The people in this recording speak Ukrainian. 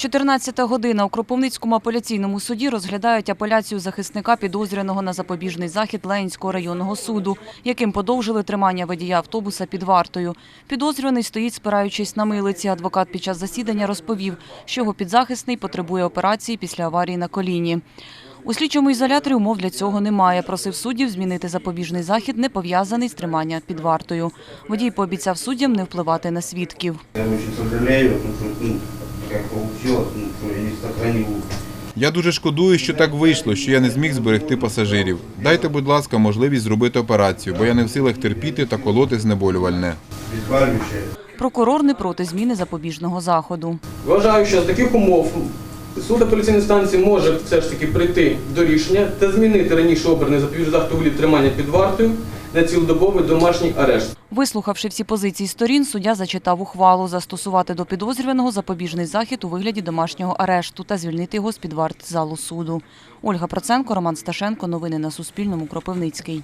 14 година у Кропивницькому апеляційному суді розглядають апеляцію захисника підозрюваного на запобіжний захід Ленінського районного суду, яким подовжили тримання водія автобуса під вартою. Підозрюваний стоїть, спираючись на милиці. Адвокат під час засідання розповів, що його підзахисний потребує операції після аварії на коліні. У слідчому ізоляторі умов для цього немає. Просив суддів змінити запобіжний захід, не пов'язаний з тримання під вартою. Водій пообіцяв суддям не впливати на свідків. Я как получилось, ну, что я не сохранил. Я дуже шкодую, що так вийшло, що я не зміг зберегти пасажирів. Дайте, будь ласка, можливість зробити операцію, бо я не в силах терпіти та колоти знеболювальне. Обезболивающее. Прокурор не проти зміни запобіжного заходу. Вважаю, що з таких умов суд апеляційної станції може все ж таки прийти до рішення та змінити раніше обраний запобіжний захід у вигляді тримання під вартою на цілодобовий домашній арешт. Вислухавши всі позиції сторін, суддя зачитав ухвалу застосувати до підозрюваного запобіжний захід у вигляді домашнього арешту та звільнити його з-під варт залу суду. Ольга Проценко, Роман Сташенко. Новини на Суспільному. Кропивницький.